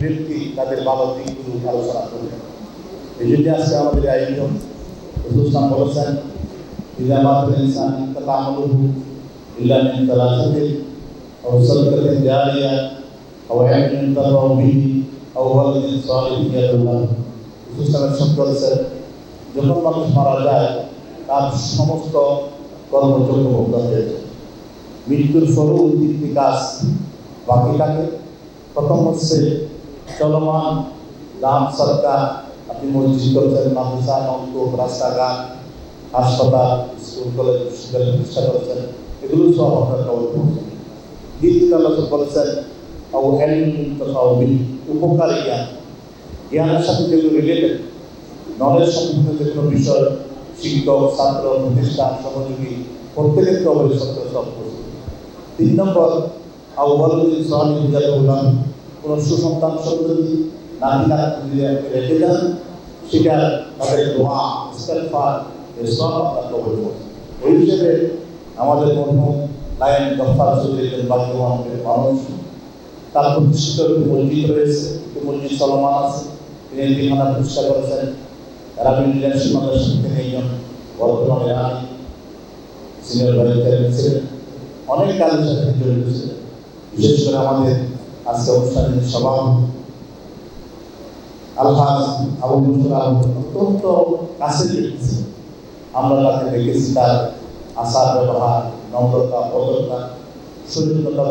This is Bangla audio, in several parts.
ব্যক্তি তাদের বাবার দিকগুলো আলোচনা করবেন এই জন্য আজকে আমাদের আয়োজন রসুলাম বলেছেন ইলামাত ইনসান তাতামুলুহু ইল্লা মিন তালাসাতিন আও সাদকাতিন জারিয়া আও ইলমিন তাররাউ বিহি মানুষ মারা যায়, তার সমস্ত কর্মযোগ্য বন্ধ মৃত্যুর স্বরূপ বিকাশ বাকি থাকে। প্রথম হচ্ছে চলমান দাম সরকার, আপনি মসজিদ করেছেন, মাদ্রাসা, নলকূপ, রাস্তাঘাট, হাসপাতাল, স্কুল, কলেজ, বিশ্ববিদ্যালয় প্রতিষ্ঠা করেছেন, এগুলো সব আপনার কবর পৌঁছে দ্বিতীয় ও হেলমিন উপকারী জ্ঞান। জ্ঞানের সাথে যেগুলো রিলেটেড নলেজ সম্পর্কে যে কোনো বিষয়, শিক্ষক, ছাত্র প্রতিষ্ঠান সহযোগী, প্রত্যেকের কবরের সত্য সব তিন নম্বর আউ্বালুদ্দিন সোহানি হিজাবুল্লাহ কোনো সুসন্তান সন্ততি নাতি রেখে যান সেটা তাদের দোয়া ইস্তেফার সব আপনার ওই হিসেবে আমাদের মরহুম লায়ন গফার চৌধুরী বাধ্যমানের মানুষ, তার প্রতিষ্ঠিত মসজিদ রয়েছে একটি চলমান আছে। তিনি প্রতিষ্ঠা করেছেন। রাবিন লিডারশিপ মাদ্রাসা থেকে একজন বর্তমানে রানী সিনিয়র ভাইস চেয়ারম্যান ছিলেন। অনেক কাজের সাথে জড়িত ছিলেন। বিশেষ করে আমাদের আজকে অনুষ্ঠানের সভাপতি আলহাজ আবু মুসুর আলম অত্যন্ত ব্যক্তি ছিলেন। আমরা তাকে দেখেছি তার আচার ব্যবহার, নম্রতা, ভদ্রতা সচেতনতা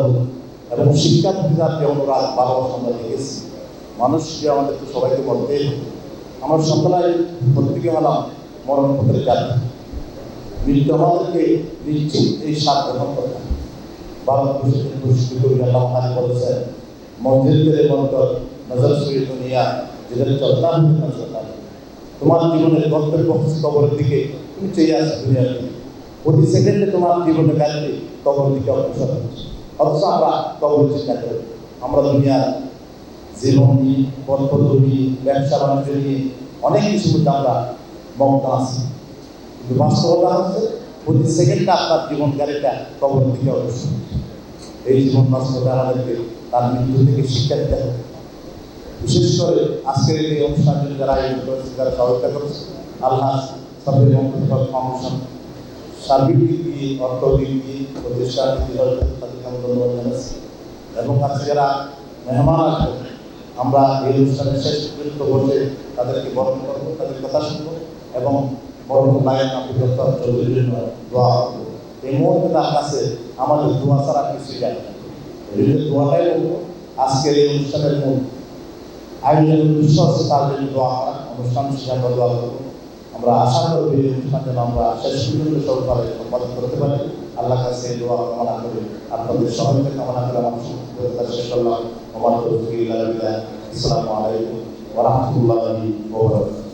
এবং শিক্ষা প্রতিদান যে অনুরাগ, ভালোবাসা আমরা দেখেছি মানুষকে আমাদেরকে সবাইকে বলতেই হবে। আমরা প্রত্যেকে হলাম মরণ পথের যাত্রী মৃত্যু আমাদেরকে নিশ্চিত এই সাত গ্রহণ করতে হবে। ভারতবর্ষের পুরস্কৃত আল্লাহ মহানি বলেছেন মন্দিরের মন্তর নজর সুরি দুনিয়া যেদের চলতাম চলতাম তোমার জীবনের গন্তব্য কবরের দিকে, তুমি চেয়ে আসো দুনিয়ার দিকে। প্রতি সেকেন্ডে তোমার জীবনে গাড়ি কবর দিকে অগ্রসর হচ্ছে। অথচ আমরা কবর চিন্তা করি। আমরা দুনিয়ার জীবনী পথপদ্ধতি ব্যবসা বাণিজ্য নিয়ে, অনেক কিছু মধ্যে আমরা মগ্ন আছি। কিন্তু বাস্তবতা হচ্ছে, প্রতি সেকেন্ডে আপনার জীবন গাড়িটা কবর দিকে অগ্রসর এই জীবন বাস্তবতা আমাদেরকে তার মৃত্যু থেকে শিক্ষা দিতে হবে। বিশেষ করে আজকের এই অনুষ্ঠান যারা আয়োজন করেছে, যারা সহায়তা করেছে, আল্লাহ সবের মন্ত্রিসভা ফাউন্ডেশন সার্বিক দিক দিয়ে, অর্থ দিক দিয়ে, প্রতিষ্ঠান তাদেরকে আমি ধন্যবাদ জানাচ্ছি। এবং আজকে যারা মেহমান আসবে, আমরা এই অনুষ্ঠানের শেষ পর্যন্ত বসে তাদেরকে বরণ করব, তাদের কথা শুনব এবং বরণ লায়ন আব্দুল চৌধুরীর জন্য দোয়া করব। এই মুহূর্তে তার কাছে আমাদের দোয়া ছাড়া কিছুই জানে জন্য দোয়াটাই বলব আজকের এই অনুষ্ঠানের মূল আয়োজনের উদ্দেশ্য হচ্ছে তার জন্য দোয়া অনুষ্ঠান শেষে আমরা দোয়া করব। আমরা আশা করব এই অনুষ্ঠান যেন আমরা শেষ পর্যন্ত সরকারে সম্পাদন করতে পারি। আল্লাহ কাছে দোয়া কামনা করে। আপনাদের সহযোগিতা কামনা করে আমার সংক্ষিপ্ত শেষ করলাম। আমার ইল্লাহ বিল্লাহ। আসসালামু আলাইকুম ওয়া রাহমাতুল্লাহি ওয়া বারাকাতুহু।